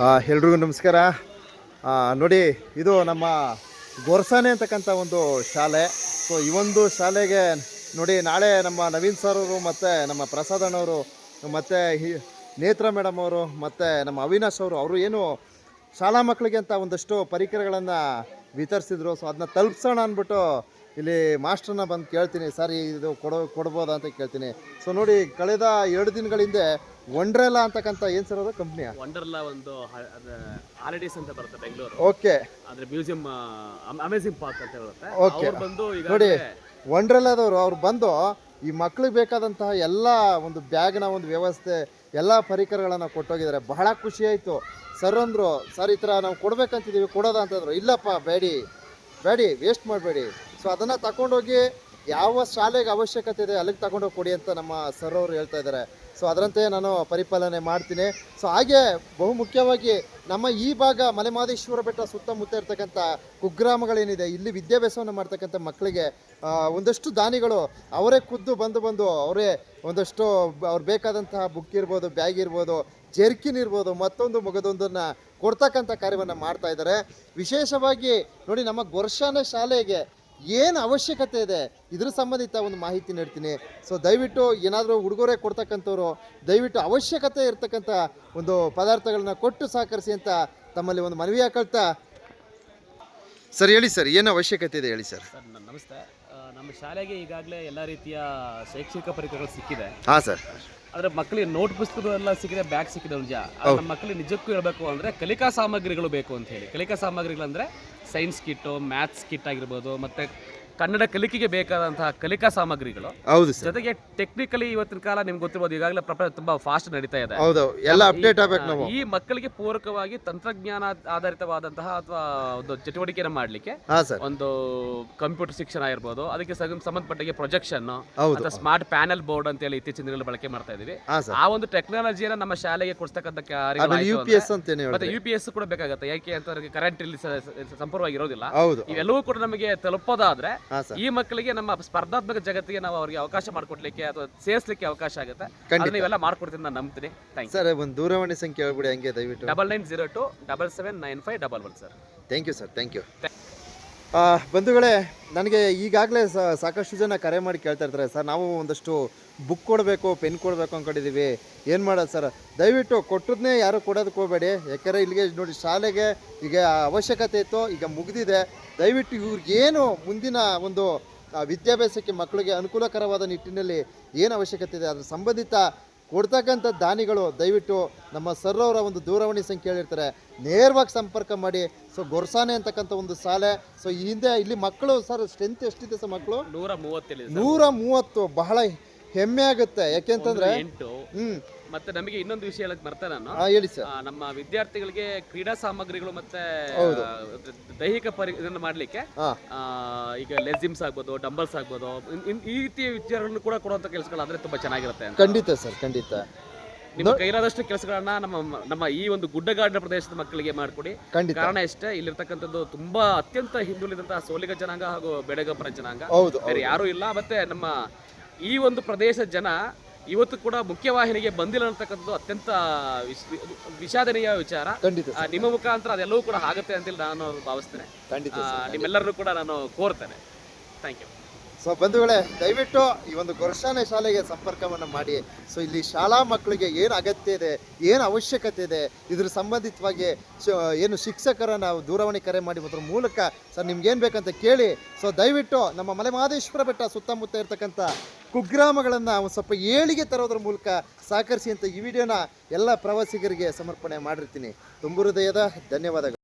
ಎಲ್ರಿಗೂ ನಮಸ್ಕಾರ. ನೋಡಿ, ಇದು ನಮ್ಮ ಗೊರ್ಸಾನೆ ಅಂತಕ್ಕಂಥ ಒಂದು ಶಾಲೆ. ಸೊ ಈ ಒಂದು ಶಾಲೆಗೆ ನೋಡಿ, ನಾಳೆ ನಮ್ಮ ನವೀನ್ ಸರ್ ಅವರು ಮತ್ತು ನಮ್ಮ ಪ್ರಸಾದ್ ಅಣ್ಣವರು ಮತ್ತು ಹಿ- ನೇತ್ರ ಮೇಡಮ್ ಅವರು, ಮತ್ತು ನಮ್ಮ ಅವಿನಾಶ್ ಅವರು ಅವರು ಏನು ಶಾಲಾ ಮಕ್ಕಳಿಗೆ ಅಂತ ಒಂದಷ್ಟು ಪರಿಕರಗಳನ್ನು ವಿತರಿಸಿದ್ರು. ಸೊ ಅದನ್ನ ತಲುಪಿಸೋಣ ಅಂದ್ಬಿಟ್ಟು ಇಲ್ಲಿ ಮಾಸ್ಟರ್ನ ಬಂದು ಕೇಳ್ತೀನಿ ಸರ್ ಇದು ಕೊಡೋ ಕೊಡ್ಬೋದಾ ಅಂತ ಕೇಳ್ತೀನಿ. ಸೊ ನೋಡಿ ಕಳೆದ ಎರಡು ದಿನಗಳ ಹಿಂದೆ ಒಂಡ್ರೆಲ್ಲ ಅಂತಕ್ಕಂಥ ಏನು ಸರ್ ಅದು ಕಂಪ್ನಿಯ ವಂಡರ್ಲಾ ಒಂದು ಹಾಲಿಡೇಸ್ ಅಂತ ಬರುತ್ತೆ ಬೆಂಗಳೂರು. ಓಕೆ ಅಂದರೆ ಮ್ಯೂಸಿಯಂ ಅಮೇಸಿಂಗ್ ಪಾರ್ಕ್ ಅಂತ ಹೇಳುತ್ತೆ. ಓಕೆ ಅವ್ರು ಬಂದು ಈಗ ನೋಡಿ ವಂಡ್ರೆಲ್ಲದವರು ಅವ್ರು ಬಂದು ಈ ಮಕ್ಳಿಗೆ ಬೇಕಾದಂತಹ ಎಲ್ಲ ಒಂದು ಬ್ಯಾಗ್ನ ಒಂದು ವ್ಯವಸ್ಥೆ ಎಲ್ಲ ಪರಿಕರಗಳನ್ನು ಕೊಟ್ಟೋಗಿದ್ದಾರೆ. ಬಹಳ ಖುಷಿ ಆಯಿತು. ಸರ್ ಅಂದರು ಸರ್ ಈ ಥರ ನಾವು ಕೊಡ್ಬೇಕಂತಿದ್ದೀವಿ ಕೊಡೋದ? ಅಂತಂದರು ಇಲ್ಲಪ್ಪ ಬೇಡಿ ಬೇಡಿ ವೇಸ್ಟ್ ಮಾಡಬೇಡಿ. ಸೊ ಅದನ್ನು ತಗೊಂಡೋಗಿ ಯಾವ ಶಾಲೆಗೆ ಅವಶ್ಯಕತೆ ಇದೆ ಅಲ್ಲಿಗೆ ತಗೊಂಡೋಗಿ ಕೊಡಿ ಅಂತ ನಮ್ಮ ಸರ್ ಅವರು ಹೇಳ್ತಾ ಇದ್ದಾರೆ. ಸೊ ಅದರಂತೆ ನಾನು ಪರಿಪಾಲನೆ ಮಾಡ್ತೀನಿ. ಸೊ ಹಾಗೆ ಬಹು ಮುಖ್ಯವಾಗಿ ನಮ್ಮ ಈ ಭಾಗ ಮಲೆಮಾದೇಶ್ವರ ಬೆಟ್ಟ ಸುತ್ತಮುತ್ತ ಇರ್ತಕ್ಕಂಥ ಕುಗ್ರಾಮಗಳೇನಿದೆ, ಇಲ್ಲಿ ವಿದ್ಯಾಭ್ಯಾಸವನ್ನು ಮಾಡ್ತಕ್ಕಂಥ ಮಕ್ಕಳಿಗೆ ಒಂದಷ್ಟು ದಾನಿಗಳು ಅವರೇ ಖುದ್ದು ಬಂದು ಬಂದು ಅವರೇ ಒಂದಷ್ಟು ಅವ್ರು ಬೇಕಾದಂತಹ ಬುಕ್ ಇರ್ಬೋದು ಬ್ಯಾಗ್ ಇರ್ಬೋದು ಜೆರ್ಕಿನ್ ಇರ್ಬೋದು, ಮತ್ತೊಂದು ಮಗದೊಂದನ್ನು ಕೊಡ್ತಕ್ಕಂಥ ಕಾರ್ಯವನ್ನು ಮಾಡ್ತಾ ಇದ್ದಾರೆ. ವಿಶೇಷವಾಗಿ ನೋಡಿ ನಮ್ಮ ಗೊರ್ಷಾನ ಶಾಲೆಗೆ ಏನು ಅವಶ್ಯಕತೆ ಇದೆ? ಇದ್ರ ಸಂಬಂಧಿತ ಒಂದು ಮಾಹಿತಿ ನೀಡ್ತೀನಿ. ಸೊ ದಯವಿಟ್ಟು ಏನಾದರೂ ಉಡುಗೊರೆ ಕೊಡ್ತಕ್ಕಂಥವ್ರು ದಯವಿಟ್ಟು ಅವಶ್ಯಕತೆ ಇರ್ತಕ್ಕಂಥ ಒಂದು ಪದಾರ್ಥಗಳನ್ನ ಕೊಟ್ಟು ಸಹಕರಿಸಿ ಅಂತ ತಮ್ಮಲ್ಲಿ ಒಂದು ಮನವಿ ಹಾಕೊಳ್ತಾ ಸರ್ ಹೇಳಿ ಸರ್ ಏನು ಅವಶ್ಯಕತೆ ಇದೆ ಹೇಳಿ ಸರ್? ಸರ್ ನಮಸ್ತೆ. ನಮ್ಮ ಶಾಲೆಗೆ ಈಗಾಗಲೇ ಎಲ್ಲ ರೀತಿಯ ಶೈಕ್ಷಣಿಕ ಪರಿಕರಗಳು ಸಿಕ್ಕಿದೆ. ಹಾಂ ಸರ್. ಆದ್ರೆ ಮಕ್ಕಳಿಗೆ ನೋಟ್ ಪುಸ್ತಕಗಳೆಲ್ಲ ಸಿಕ್ಕಿದೆ ಬ್ಯಾಗ್ ಸಿಕ್ಕಿದೆ ನಿಜ ಆದ್ರೆ ನಮ್ಮ ಮಕ್ಕಳಿಗೆ ನಿಜಕ್ಕೂ ಹೇಳ್ಬೇಕು ಅಂದ್ರೆ ಕಲಿಕಾ ಸಾಮಗ್ರಿಗಳು ಬೇಕು ಅಂತ ಹೇಳಿ. ಕಲಿಕಾ ಸಾಮಗ್ರಿಗಳು ಅಂದ್ರೆ ಸೈನ್ಸ್ ಕಿಟ್ಟು ಮ್ಯಾಥ್ಸ್ ಕಿಟ್ ಆಗಿರ್ಬೋದು ಮತ್ತೆ ಕನ್ನಡ ಕಲಿಕೆಗೆ ಬೇಕಾದಂತಹ ಕಲಿಕಾ ಸಾಮಗ್ರಿಗಳು. ಹೌದು ಸರ್. ಜೊತೆಗೆ ಟೆಕ್ನಿಕಲಿ ಇವತ್ತಿನ ಕಾಲ ನಿಮ್ಗೆ ಗೊತ್ತಿರಬಹುದು ಈಗಾಗಲೇ ಪ್ರಪಂಚ ತುಂಬಾ ಫಾಸ್ಟ್ ನಡೀತಾ ಇದೆ. ಹೌದು ಎಲ್ಲ ಅಪ್ಡೇಟ್ ಆಗಬೇಕು ನಾವು. ಈ ಮಕ್ಕಳಿಗೆ ಪೂರಕವಾಗಿ ತಂತ್ರಜ್ಞಾನ ಆಧಾರಿತವಾದಂತಹ ಅಥವಾ ಒಂದು ಚಟುವಟಿಕೆಯನ್ನು ಮಾಡಲಿಕ್ಕೆ ಹಾಂ ಸರ್. ಒಂದು ಕಂಪ್ಯೂಟರ್ ಶಿಕ್ಷಣ ಇರ್ಬೋದು ಅದಕ್ಕೆ ಸಂ- ಸಂಬಂಧಪಟ್ಟ ಪ್ರೊಜೆಕ್ಷನ್ ಹೌದು. ಅಥವಾ ಸ್ಮಾರ್ಟ್ ಪ್ಯಾನಲ್ ಬೋರ್ಡ್ ಅಂತ ಹೇಳಿ ಇತ್ತೀಚಿನ ದಿನಗಳಲ್ಲಿ ಬಳಕೆ ಮಾಡ್ತಾ ಇದೀವಿ ಹಾಂ ಸರ್. ಆ ಒಂದು ಟೆಕ್ನಾಲಜಿಯನ್ನ ನಮ್ಮ ಶಾಲೆಗೆ ಕೊಡ್ತಕ್ಕಂಥ ಕಾರ್ಯ ಆಮೇಲೆ ಯು ಪಿ ಎಸ್ ಅಂತೇನೆ ಮತ್ತೆ ಹೇಳಿದ್ರೆ ಯು ಪಿ ಎಸ್ ಕೂಡ ಬೇಕಾಗುತ್ತೆ ಯಾಕೆ ಅಂತ ಕರೆಂಟ್ ಇಲ್ಲಿ ಸ- ಸ- ಸಂಪೂರ್ಣವಾಗಿ ಇರೋದಿಲ್ಲ. ಹೌದು. ಇವೆಲ್ಲವೂ ಕೂಡ ನಮಗೆ ತಲುಪೋದಾದ್ರೆ ಈ ಮಕ್ಕಳಿಗೆ ನಮ್ಮ ಸ್ಪರ್ಧಾತ್ಮಕ ಜಗತ್ತಿಗೆ ನಾವು ಅವರಿಗೆ ಅವಕಾಶ ಮಾಡಿಕೊಡ್ಲಿಕ್ಕೆ ಅಥವಾ ಸೇರಿಸಲಿಕ್ಕೆ ಅವಕಾಶ ಆಗುತ್ತೆ. ಖಂಡಿತ. ಅದನ್ನ ನೀವೆಲ್ಲ ಮಾಡ್ಕೊಡ್ತೀನಿ ನಾನು ನಂಬ್ತೀನಿ. ಥ್ಯಾಂಕ್ ಯು ಸರ್ ಒಂದು ದೂರವಾಣಿ ಸಂಖ್ಯೆ ಹೇಳ್ಬಿಡಿ ಹಂಗೆ ದಯವಿಟ್ಟು. Double nine zero two double seven nine five double one sir. Thank you sir thank you ಬಂಧುಗಳೇ, ನನಗೆ ಈಗಾಗಲೇ ಸಾಕಷ್ಟು ಜನ ಕರೆ ಮಾಡಿ ಕೇಳ್ತಾ ಇರ್ತಾರೆ. ಸರ್, ನಾವು ಒಂದಷ್ಟು ಬುಕ್ ಕೊಡಬೇಕು, ಪೆನ್ ಕೊಡಬೇಕು ಅಂದ್ಕೊಂಡಿದ್ದೀವಿ ಏನು ಮಾಡೋದು ಸರ್? ದಯವಿಟ್ಟು ಕೊಟ್ಟಿದ್ನೇ ಯಾರು ಕೊಡೋದಕ್ಕೆ ಹೋಗಬೇಡಿ. ಯಾಕಂದರೆ ಇಲ್ಲಿಗೆ ನೋಡಿ, ಶಾಲೆಗೆ ಈಗ ಅವಶ್ಯಕತೆ ಇತ್ತು, ಈಗ ಮುಗಿದಿದೆ. ದಯವಿಟ್ಟು ಇವ್ರಿಗೇನು ಮುಂದಿನ ಒಂದು ವಿದ್ಯಾಭ್ಯಾಸಕ್ಕೆ ಮಕ್ಕಳಿಗೆ ಅನುಕೂಲಕರವಾದ ನಿಟ್ಟಿನಲ್ಲಿ ಏನು ಅವಶ್ಯಕತೆ ಇದೆ, ಅದರ ಸಂಬಂಧಿತ ಕೊಡ್ತಕ್ಕಂಥ ದಾನಿಗಳು ದಯವಿಟ್ಟು ನಮ್ಮ ಸರ್ರವರ ಒಂದು ದೂರವಾಣಿ ಸಂಖ್ಯೆ ಹೇಳಿರ್ತಾರೆ. ನೇರವಾಗಿ ಸಂಪರ್ಕ ಮಾಡಿ. ಸೊ ಗೊರ್ಸಾನೆ ಅಂತಕ್ಕಂಥ ಒಂದು ಶಾಲೆ ಸೊ ಈ ಹಿಂದೆ ಇಲ್ಲಿ ಮಕ್ಕಳು ಸರ್ ಸ್ಟ್ರೆಂತ್ ಎಷ್ಟಿದೆ ಸರ್ ಮಕ್ಕಳು? ನೂರ ಮೂವತ್ತೇಳು ನೂರ ಮೂವತ್ತು. ಬಹಳ ಹೆಮ್ಮೆ ಆಗುತ್ತೆ. ಯಾಕೆಂತಂದ್ರೆ ಎಂಟು. ಹ್ಮ್. ಮತ್ತೆ ನಮಗೆ ಇನ್ನೊಂದು ವಿಷಯ ಹೇಳಕ್ ಬರ್ತಾ ನಾನು. ಹಾ ಹೇಳಿ ಸರ್. ಆ, ನಮ್ಮ ವಿದ್ಯಾರ್ಥಿಗಳಿಗೆ ಕ್ರೀಡಾ ಸಾಮಗ್ರಿಗಳು ಮತ್ತೆ ಆ, ದೈಹಿಕ ಪರಿ ಇದನ್ನು ಮಾಡ್ಲಿಕ್ಕೆ ಹಾ. ಆ, ಈಗ ಲೆಜಿಮ್ಸ್ ಆಗ್ಬೋದು ಡಂಬಲ್ಸ್ ಆಗ್ಬೋದು ಇನ್- ಇನ್- ಈ ರೀತಿಯ ವಿಚಾರಗಳನ್ನು ಕೂಡ ಕೊಡುವಂತ ಕೆಲಸಗಳು ಅಂದ್ರೆ ತುಂಬಾ ಚೆನ್ನಾಗಿರುತ್ತೆ ಅಂತ. ಖಂಡಿತ ಸರ್ ಖಂಡಿತ. ನಿಮ್ಮ ಕೈಲಾದಷ್ಟು ಕೆಲಸಗಳನ್ನ ನಮ್ಮ ನಮ್ಮ ಈ ಒಂದು ಗುಡ್ಡಗಾಡಿನ ಪ್ರದೇಶದ ಮಕ್ಕಳಿಗೆ ಮಾಡಿಕೊಡಿ. ಖಂಡಿತ. ಕಾರಣ ಇಷ್ಟೇ ಇಲ್ಲಿರ್ತಕ್ಕಂಥದ್ದು ತುಂಬಾ ಅತ್ಯಂತ ಹಿಂದುಳಿದಂತಹ ಸೋಲಿಗ ಜನಾಂಗ ಹಾಗೂ ಬೆಡಗಪ್ಪರ ಜನಾಂಗ. ಹೌದು ಬೇರೆ ಯಾರು ಇಲ್ಲ ಮತ್ತೆ ನಮ್ಮ ಈ ಒಂದು ಪ್ರದೇಶದ ಜನ ಇವತ್ತು ಕೂಡ ಮುಖ್ಯವಾಹಿನಿಗೆ ಬಂದಿಲ್ಲ ಅಂತಕ್ಕಂಥದ್ದು ಅತ್ಯಂತ ವಿಷ್- ವಿಷಾದನೀಯ ವಿಚಾರ. ಖಂಡಿತ ನಿಮ್ಮ ಮುಖಾಂತರ ಅದೆಲ್ಲವೂ ಕೂಡ ಆಗುತ್ತೆ ಅಂತೇಳಿ ನಾನು ಭಾವಿಸ್ತೇನೆ. ಖಂಡಿತ ನಿಮ್ಮೆಲ್ಲರೂ ಕೂಡ ನಾನು ಕೋರ್ತೇನೆ. ಥ್ಯಾಂಕ್ ಯು ಸೊ ಬಂಧುಗಳೇ ದಯವಿಟ್ಟು ಈ ಒಂದು ಗೊರ್ಷಾನೆ ಶಾಲೆಗೆ ಸಂಪರ್ಕವನ್ನು ಮಾಡಿ. ಸೊ ಇಲ್ಲಿ ಶಾಲಾ ಮಕ್ಕಳಿಗೆ ಏನು ಅಗತ್ಯ ಇದೆ ಏನು ಅವಶ್ಯಕತೆ ಇದೆ ಇದ್ರ ಸಂಬಂಧಿತವಾಗಿ ಏನು ಶಿಕ್ಷಕರ ನಾವು ದೂರವಾಣಿ ಕರೆ ಮಾಡಿ ಅದ್ರ ಮೂಲಕ ಸರ್ ನಿಮ್ಗೇನು ಏನು ಬೇಕಂತ ಕೇಳಿ. ಸೊ ದಯವಿಟ್ಟು ನಮ್ಮ ಮಲೆಮಹದೇಶ್ವರ ಬೆಟ್ಟ ಸುತ್ತಮುತ್ತ ಇರ್ತಕ್ಕಂಥ ಕುಗ್ರಾಮಗಳನ್ನು ಒಂದು ಸ್ವಲ್ಪ ಏಳಿಗೆ ತರೋದ್ರ ಮೂಲಕ ಸಹಕರಿಸಿ ಅಂತ ಈ ವಿಡಿಯೋನ ಎಲ್ಲ ಪ್ರವಾಸಿಗರಿಗೆ ಸಮರ್ಪಣೆ ಮಾಡಿರ್ತೀನಿ. ತುಂಬು ಹೃದಯದ ಧನ್ಯವಾದಗಳು.